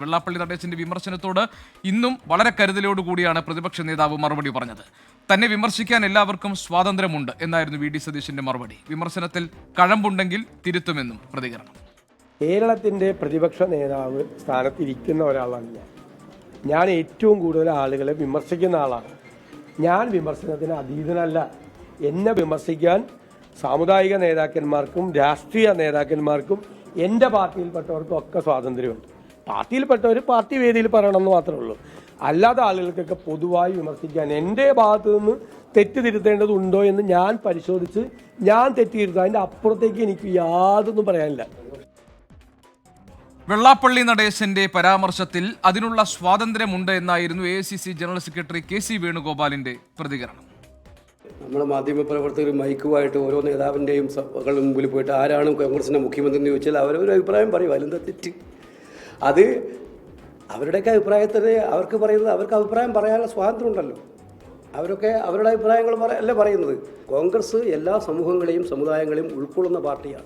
വെള്ളാപ്പള്ളി നടേശന്റെ വിമർശനത്തോട് ഇന്നും വളരെ കരുതലോടുകൂടിയാണ് പ്രതിപക്ഷ നേതാവ് മറുപടി പറഞ്ഞത്. തന്നെ വിമർശിക്കാൻ എല്ലാവർക്കും സ്വാതന്ത്ര്യമുണ്ട് എന്നായിരുന്നു വി ഡി സതീശന്റെ മറുപടി. വിമർശനത്തിൽ കഴമ്പുണ്ടെങ്കിൽ തിരുത്തുമെന്നും പ്രതികരണം. കേരളത്തിന്റെ പ്രതിപക്ഷ നേതാവ് സ്ഥാനത്തിരിക്കുന്ന ഒരാളാണ് ഞാൻ. ഞാൻ ഏറ്റവും കൂടുതൽ ആളുകളെ വിമർശിക്കുന്ന ആളാണ്. ഞാൻ വിമർശനത്തിന് അതീതനല്ല. എന്നെ വിമർശിക്കാൻ സാമുദായിക നേതാക്കന്മാർക്കും രാഷ്ട്രീയ നേതാക്കന്മാർക്കും എന്റെ പാർട്ടിയിൽപ്പെട്ടവർക്കും ഒക്കെ സ്വാതന്ത്ര്യമുണ്ട്. പാർട്ടിയിൽപ്പെട്ടവർ പാർട്ടി വേദിയിൽ പറയണം എന്ന് മാത്രമേ ഉള്ളൂ. അല്ലാത്ത ആളുകൾക്കൊക്കെ പൊതുവായി വിമർശിക്കാൻ എന്റെ ഭാഗത്ത് നിന്ന് തെറ്റ് തിരുത്തേണ്ടതുണ്ടോ എന്ന് ഞാൻ പരിശോധിച്ച് ഞാൻ തെറ്റ് തിരുത്താം. അതിന്റെ അപ്പുറത്തേക്ക് എനിക്ക് യാതൊന്നും പറയാനില്ല. വെള്ളാപ്പള്ളി നടേശന്റെ പരാമർശത്തിൽ അതിനുള്ള സ്വാതന്ത്ര്യമുണ്ട് എന്നായിരുന്നു A C C general secretary K C വേണുഗോപാലിന്റെ പ്രതികരണം. നമ്മൾ മാധ്യമപ്രവർത്തകർ മൈക്കുമായിട്ട് ഓരോ നേതാവിന്റെയും മുമ്പിൽ പോയിട്ട് ആരാണ് കോൺഗ്രസിന്റെ മുഖ്യമന്ത്രി എന്ന് ചോദിച്ചാൽ അവരൊരു അഭിപ്രായം പറയും. അതിലെന്താ തെറ്റ്? അത് അവരുടെയൊക്കെ അഭിപ്രായത്തിന് അവർക്ക് പറയുന്നത് അവർക്ക് അഭിപ്രായം പറയാനുള്ള സ്വാതന്ത്ര്യം ഉണ്ടല്ലോ അവരൊക്കെ അവരുടെ അഭിപ്രായങ്ങൾ പറ അല്ല പറയുന്നത്? കോൺഗ്രസ് എല്ലാ സമൂഹങ്ങളെയും സമുദായങ്ങളെയും ഉൾക്കൊള്ളുന്ന പാർട്ടിയാണ്.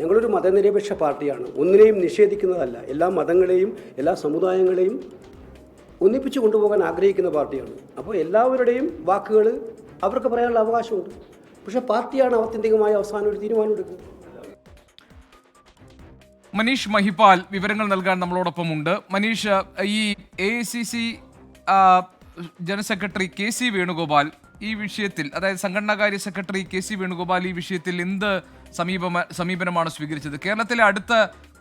ഞങ്ങളൊരു മതനിരപേക്ഷ പാർട്ടിയാണ്. ഒന്നിനെയും നിഷേധിക്കുന്നതല്ല. എല്ലാ മതങ്ങളെയും എല്ലാ സമുദായങ്ങളെയും ഒന്നിപ്പിച്ച് കൊണ്ടുപോകാൻ ആഗ്രഹിക്കുന്ന പാർട്ടിയാണ്. അപ്പോൾ എല്ലാവരുടെയും വാക്കുകൾ അവർക്ക് പറയാനുള്ള അവകാശമുണ്ട്. പക്ഷേ പാർട്ടിയാണ് ആത്യന്തികമായി അവസാനം ഒരു തീരുമാനം എടുക്കുന്നത് മനീഷ് മഹിപാൽ വിവരങ്ങൾ നൽകാൻ നമ്മളോടൊപ്പം ഉണ്ട് മനീഷ് ഈ A C C general secretary K C Venugopal ഈ വിഷയത്തിൽ അതായത് സംഘടനാകാര്യ സെക്രട്ടറി കെ സി വേണുഗോപാൽ ഈ വിഷയത്തിൽ എന്ത് സമീപ സമീപനമാണ് സ്വീകരിച്ചത്? കേരളത്തിലെ അടുത്ത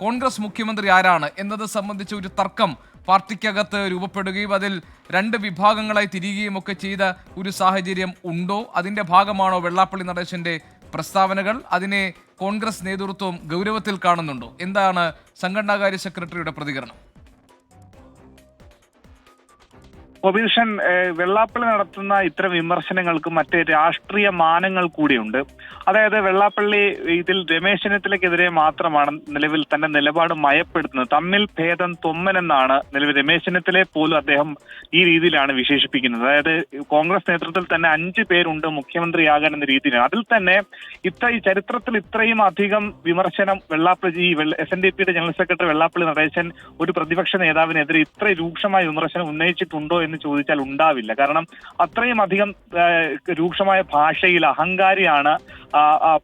കോൺഗ്രസ് മുഖ്യമന്ത്രി ആരാണ് എന്നത് സംബന്ധിച്ച ഒരു തർക്കം പാർട്ടിക്കകത്ത് രൂപപ്പെടുകയും അതിൽ രണ്ട് വിഭാഗങ്ങളായി തിരികുകയും ഒക്കെ ചെയ്ത ഒരു സാഹചര്യം ഉണ്ടോ? അതിന്റെ ഭാഗമാണോ വെള്ളാപ്പള്ളി നടേശന്റെ പ്രസ്താവനകൾ അതിനെ കോൺഗ്രസ് നേതൃത്വം ഗൗരവത്തിൽ കാണുന്നുണ്ടോ? എന്താണ് സംഘടനാകാര്യ സെക്രട്ടറിയുടെ പ്രതികരണം? ഏഹ്, വെള്ളാപ്പള്ളി നടത്തുന്ന ഇത്തരം വിമർശനങ്ങൾക്ക് മറ്റ് രാഷ്ട്രീയ മാനങ്ങൾ കൂടിയുണ്ട്. അതായത് വെള്ളാപ്പള്ളി ഇതിൽ രമേശ് ചെന്നിത്തലക്കെതിരെ മാത്രമാണ് നിലവിൽ തന്റെ നിലപാട് മയപ്പെടുത്തുന്നത്. തമ്മിൽ ഭേദം തൊമ്മനെന്നാണ് നിലവിൽ രമേശ് ചെന്നിത്തലയെ പോലും അദ്ദേഹം ഈ രീതിയിലാണ് വിശേഷിപ്പിക്കുന്നത്. അതായത് കോൺഗ്രസ് നേതൃത്വത്തിൽ തന്നെ അഞ്ച് പേരുണ്ട് മുഖ്യമന്ത്രിയാകാൻ എന്ന രീതിയിലാണ്. അതിൽ തന്നെ ഇത്ര ഈ ചരിത്രത്തിൽ ഇത്രയും അധികം വിമർശനം വെള്ളാപ്പള്ളി ഈ എസ് എൻ ഡി പിയുടെ ജനറൽ സെക്രട്ടറി വെള്ളാപ്പള്ളി നടേശൻ ഒരു പ്രതിപക്ഷ നേതാവിനെതിരെ ഇത്ര രൂക്ഷമായ വിമർശനം ഉന്നയിച്ചിട്ടുണ്ടോ എന്ന് ചോദിച്ചാൽ ഉണ്ടാവില്ല. കാരണം അത്രയും അധികം രൂക്ഷമായ ഭാഷയിൽ അഹങ്കാരിയാണ്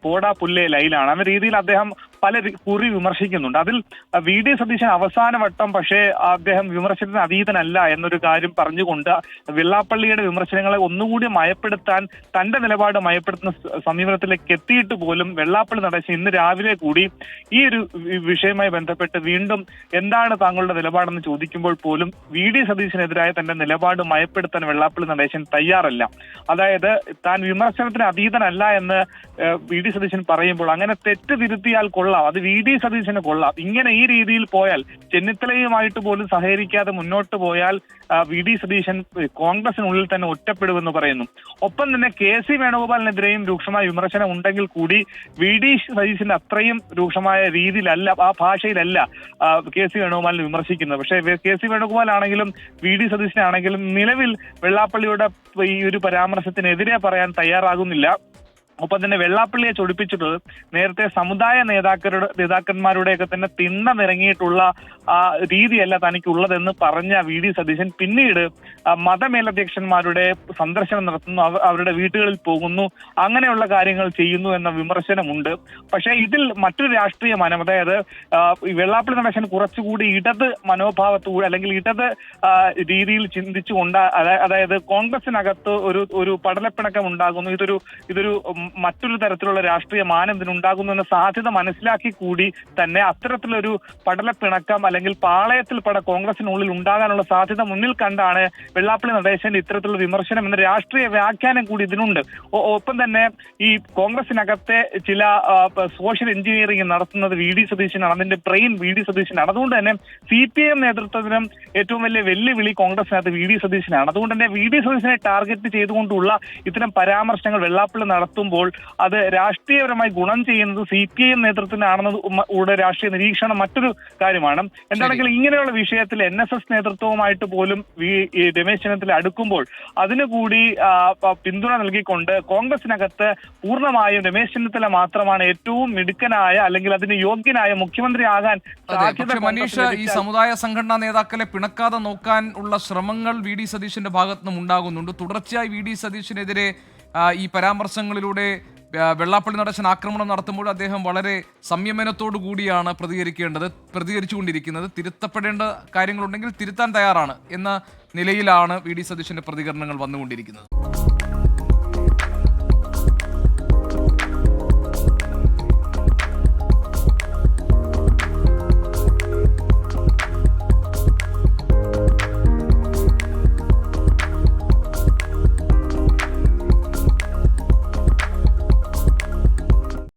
പോടാ പുല്ലേ ലൈലാണ്. എന്ന രീതിയിൽ അദ്ദേഹം പല കുറി വിമർശിക്കുന്നുണ്ട്. അതിൽ വി. ഡി. സതീശൻ അവസാന വട്ടം പക്ഷേ അദ്ദേഹം വിമർശനത്തിന് അതീതനല്ല എന്നൊരു കാര്യം പറഞ്ഞുകൊണ്ട് വെള്ളാപ്പള്ളിയുടെ വിമർശനങ്ങളെ ഒന്നുകൂടി മയപ്പെടുത്താൻ തന്റെ നിലപാട് മയപ്പെടുത്തുന്ന സമീപനത്തിലേക്ക് എത്തിയിട്ട് പോലും വെള്ളാപ്പള്ളി നടേശൻ ഇന്ന് രാവിലെ കൂടി ഈ ഒരു വിഷയവുമായി ബന്ധപ്പെട്ട് വീണ്ടും എന്താണ് താങ്കളുടെ നിലപാടെന്ന് ചോദിക്കുമ്പോൾ പോലും വി. ഡി. സതീശനെതിരായ തന്റെ നിലപാട് മയപ്പെടുത്താൻ വെള്ളാപ്പള്ളി നടേശൻ തയ്യാറല്ല. അതായത് താൻ വിമർശനത്തിന് അതീതനല്ല എന്ന് വി. ഡി. സതീശൻ പറയുമ്പോൾ അങ്ങനെ തെറ്റ് തിരുത്തിയാൽ കൊള്ളാം അത് വി ഡി സതീശന് കൊള്ളാം. ഇങ്ങനെ ഈ രീതിയിൽ പോയാൽ ചെന്നിത്തലയുമായിട്ട് പോലും സഹകരിക്കാതെ മുന്നോട്ട് പോയാൽ വി ഡി സതീശൻ കോൺഗ്രസിനുള്ളിൽ തന്നെ ഒറ്റപ്പെടുമെന്ന് പറയുന്നു. ഒപ്പം തന്നെ കെ സി വേണുഗോപാലിനെതിരെയും രൂക്ഷമായ വിമർശനം ഉണ്ടെങ്കിൽ കൂടി വി ഡി സതീശന്റെ അത്രയും രൂക്ഷമായ രീതിയിലല്ല ആ ഭാഷയിലല്ല കെ സി വേണുഗോപാലിനെ വിമർശിക്കുന്നത്. പക്ഷേ കെ സി വേണുഗോപാൽ ആണെങ്കിലും വി ഡി സതീശനാണെങ്കിലും നിലവിൽ വെള്ളാപ്പള്ളിയുടെ ഈ ഒരു പരാമർശത്തിനെതിരെ പറയാൻ തയ്യാറാകുന്നില്ല. ഒപ്പം തന്നെ വെള്ളാപ്പള്ളിയെ ചൊടിപ്പിച്ചിട്ടുള്ളത് നേരത്തെ സമുദായ നേതാക്കളുടെ നേതാക്കന്മാരുടെയൊക്കെ തന്നെ തിന്ന നിറങ്ങിയിട്ടുള്ള ആ രീതിയല്ല തനിക്കുള്ളതെന്ന് പറഞ്ഞ വി ഡി സതീശൻ. പിന്നീട് മതമേലധ്യക്ഷന്മാരുടെ സന്ദർശനം നടത്തുന്നു. അവരുടെ വീടുകളിൽ പോകുന്നു. അങ്ങനെയുള്ള കാര്യങ്ങൾ ചെയ്യുന്നു എന്ന വിമർശനമുണ്ട്. പക്ഷേ ഇതിൽ മറ്റൊരു രാഷ്ട്രീയ മനം അതായത് വെള്ളാപ്പള്ളി നടേശൻ കുറച്ചുകൂടി ഇടത് മനോഭാവത്തോടെ അല്ലെങ്കിൽ ഇടത് രീതിയിൽ ചിന്തിച്ചുകൊണ്ട് അതാ- അതായത് കോൺഗ്രസിനകത്ത് ഒരു ഒരു പടലപ്പിണക്കം ഉണ്ടാകുന്നു ഇതൊരു ഇതൊരു മറ്റൊരു തരത്തിലുള്ള രാഷ്ട്രീയ മാനം ഇതിനുണ്ടാകുന്നു എന്ന സാധ്യത മനസ്സിലാക്കി കൂടി തന്നെ അത്തരത്തിലൊരു പടലപ്പിണക്കം അല്ലെങ്കിൽ പാളയത്തിൽ പട കോൺഗ്രസിനുള്ളിൽ ഉണ്ടാകാനുള്ള സാധ്യത മുന്നിൽ കണ്ടാണ് വെള്ളാപ്പള്ളി നടേശന്റെ ഇത്തരത്തിലുള്ള വിമർശനം എന്ന രാഷ്ട്രീയ വ്യാഖ്യാനം കൂടി ഇതിനുണ്ട്. ഒപ്പം തന്നെ ഈ കോൺഗ്രസിനകത്തെ ചില സോഷ്യൽ എഞ്ചിനീയറിംഗ് നടത്തുന്നത് വി ഡി സതീശനാണ്. അതിന്റെ ബ്രെയിൻ വി ഡി സതീശനാണ്. അതുകൊണ്ട് തന്നെ സി പി എം നേതൃത്വത്തിനും ഏറ്റവും വലിയ വെല്ലുവിളി കോൺഗ്രസിനകത്ത് വി ഡി സതീശനാണ്. അതുകൊണ്ട് തന്നെ വി ഡി സതീശനെ ടാർഗറ്റ് ചെയ്തുകൊണ്ടുള്ള ഇത്തരം പരാമർശങ്ങൾ വെള്ളാപ്പള്ളി നടത്തുമ്പോൾ നടത്തുമ്പോൾ അത് രാഷ്ട്രീയപരമായി ഗുണം ചെയ്യുന്നത് സി പി ഐ എം നേതൃത്വത്തിനാണെന്നത് ഉടെ രാഷ്ട്രീയ നിരീക്ഷണം മറ്റൊരു കാര്യമാണ്. എന്താണെങ്കിൽ ഇങ്ങനെയുള്ള വിഷയത്തിൽ എൻ എസ് എസ് നേതൃത്വവുമായിട്ട് പോലും ഈ രമേശ് ചെന്നിത്തല അടുക്കുമ്പോൾ അതിനു കൂടി പിന്തുണ നൽകിക്കൊണ്ട് കോൺഗ്രസിനകത്ത് പൂർണമായും രമേശ് ചെന്നിത്തല മാത്രമാണ് ഏറ്റവും മിടുക്കനായ അല്ലെങ്കിൽ അതിന് യോഗ്യനായ മുഖ്യമന്ത്രി ആകാൻ സാധ്യത മനീഷ് ഈ സമുദായ സംഘടനാ നേതാക്കളെ പിണക്കാതെ നോക്കാൻ ഉള്ള ശ്രമങ്ങൾ വി ഡി സതീശിന്റെ ഭാഗത്തുനിന്നും ഉണ്ടാകുന്നുണ്ട്. തുടർച്ചയായി വി ഡി സതീശനെതിരെ ഈ പരാമർശങ്ങളിലൂടെ വെള്ളാപ്പള്ളി നടശൻ ആക്രമണം നടത്തുമ്പോൾ അദ്ദേഹം വളരെ സംയമനത്തോടു കൂടിയാണ് പ്രതികരിക്കേണ്ടത് പ്രതികരിച്ചുകൊണ്ടിരിക്കുന്നത്. തിരുത്തപ്പെടേണ്ട കാര്യങ്ങളുണ്ടെങ്കിൽ തിരുത്താൻ തയ്യാറാണ് എന്ന നിലയിലാണ് വി ഡി സതീശന്റെ പ്രതികരണങ്ങൾ വന്നുകൊണ്ടിരിക്കുന്നത്.